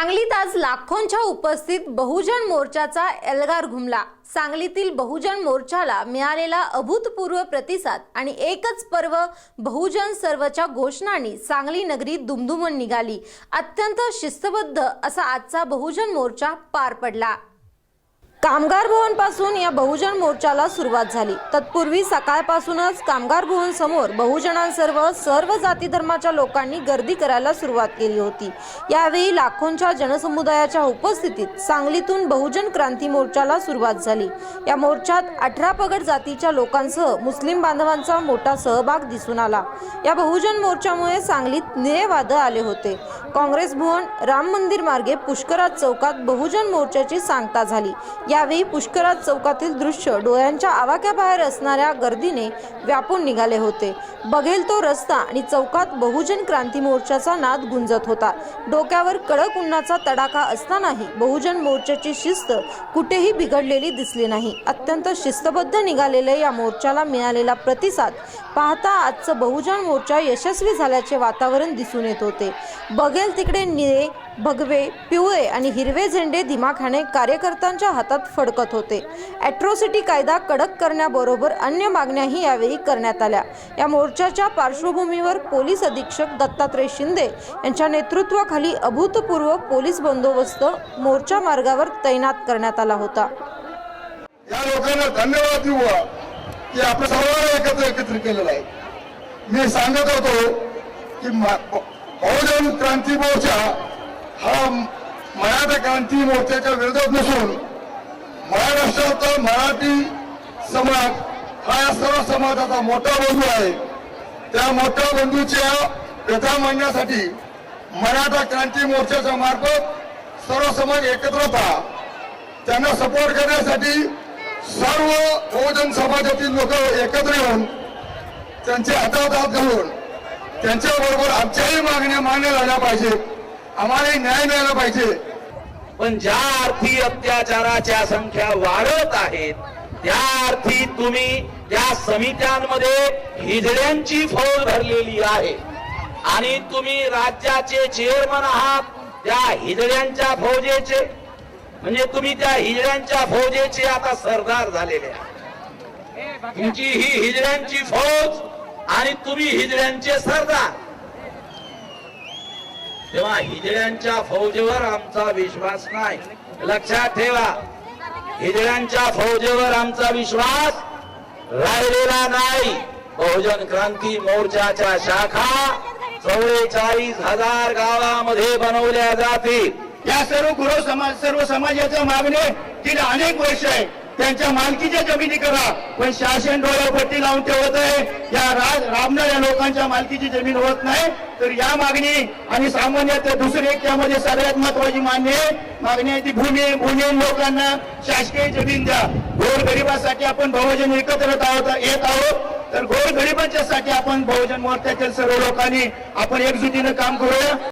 सांगलीत आज लाखोंच्या उपस्थित बहुजन मोर्चाचा एल्गार घुमला. सांगलीतील बहुजन मोर्चाला मिळालेला अभूतपूर्व प्रतिसाद आणि एकच पर्व बहुजन सर्वच्या घोषणांनी सांगली नगरी दुमदुमून निघाली. अत्यंत शिस्तबद्ध असा आजचा बहुजन मोर्चा पार पडला. कामगार भवनपासून या बहुजन मोर्चाला सुरुवात झाली. तत्पूर्वी सकाळपासूनच कामगार भवन समोर बहुजनांसर्व सर्व जाती धर्माच्या लोकांनी गर्दी करायला सुरुवात केली होती. यावेळी लाखोंच्या जनसमुदायाच्या उपस्थितीत सांगलीतून बहुजन क्रांती मोर्चाला सुरुवात झाली. या मोर्चात अठरा पगड जातीच्या लोकांसह मुस्लिम बांधवांचा मोठा सहभाग दिसून आला. या बहुजन मोर्चामुळे सांगलीत निळे वादळ आले होते. काँग्रेस भवन राम मंदिर मार्गे पुष्कराज चौकात बहुजन मोर्चाची सांगता झाली. यावेळी पुष्कराज चौकातील दृश्य डोळ्यांच्या आवाक्याबाहेर असणाऱ्या गर्दीने व्यापून निघाले होते. बघेल तो रस्ता आणि चौकात बहुजन क्रांती मोर्चाचा नाद गुंजत होता. डोक्यावर कडक उन्हाचा तडाखा असतानाही बहुजन मोर्चाची शिस्त कुठेही बिघडलेली दिसली नाही. अत्यंत शिस्तबद्ध निघालेल्या या मोर्चाला मिळालेला प्रतिसाद पाहता आजचं बहुजन मोर्चा यशस्वी झाल्याचे वातावरण दिसून येत होते. बघेल तिकडे निळे भगवे पिवळे आणि हिरवे झेंडे दिमाखाने कार्यकर्त्यांच्या हातात फडकत होते. ॲट्रॉसिटी कायदा कडक करण्याबरोबर अन्य मागण्याही यावेळी करण्यात आल्या. या मोर्चाच्या पार्श्वभूमीवर पोलीस अधीक्षक दत्तात्रय शिंदे यांच्या नेतृत्वाखाली अभूतपूर्व पोलीस बंदोबस्त मोर्चा मार्गावर तैनात करण्यात आला होता. या लोकांना धन्यवाद देऊ की आपण सर्वांना एकत्र एकत्र केलेलं आहे. मी सांगत होतो की बहुजन क्रांती मोर्चा हा मराठा क्रांती मोर्चाच्या विरोधात नसून महाराष्ट्राचा मराठी समाज हा या सर्व समाजाचा मोठा बंधू आहे. त्या मोठ्या बंधूच्या व्यथा मांडण्यासाठी मराठा क्रांती मोर्चाच्या मार्फत सर्व समाज एकत्र होता. त्यांना सपोर्ट करण्यासाठी सर्व बहुजन समाजातील लोक एकत्र येऊन त्यांचे हातात हात घालून त्यांच्याबरोबर आमच्याही मागण्या मान्य झाल्या पाहिजेत. आम्हालाही न्याय मिळाला पाहिजे. पण ज्या अर्थी अत्याचाराच्या संख्या वाढत आहेत त्या अर्थी तुम्ही त्या समित्यांमध्ये हिजड्यांची फौज भरलेली आहे. आणि तुम्ही राज्याचे चेअरमन आहात त्या हिजड्यांच्या फौजेचे. म्हणजे तुम्ही त्या हिजड्यांच्या फौजेचे आता सरदार झालेले आहात. तुमची ही हिजड्यांची फौज आणि तुम्ही हिजड्यांचे सरदार. तेव्हा हिजड्यांच्या फौजेवर आमचा विश्वास नाही. लक्षात ठेवा हिजड्यांच्या फौजेवर आमचा विश्वास राहिलेला नाही. बहुजन क्रांती मोर्चाच्या शाखा चौवेचाळीस हजार गावामध्ये बनवल्या जातील. या सर्व गुरु समाज सर्व समाजाच्या मागणे तिला अनेक वर्ष आहे त्यांच्या मालकीच्या जमिनी करा. पण शासन डोळ्यापट्टी लावून ठेवत आहे. या राज राबणाऱ्या लोकांच्या मालकीची जमीन होत नाही. तर या मागणी आणि सामान्यतः दुसरी एक त्यामध्ये सगळ्यात महत्वाची मागणी आहे. मागणी आहे ती भूमी भूमी लोकांना शासकीय जमीन द्या. गोरगरिबासाठी आपण बहुजन एकत्र आहोत येत आहोत. तर गोरगरिबांच्या साठी आपण बहुजन मोर्चातील सर्व लोकांनी आपण एकजुटीनं काम करूया.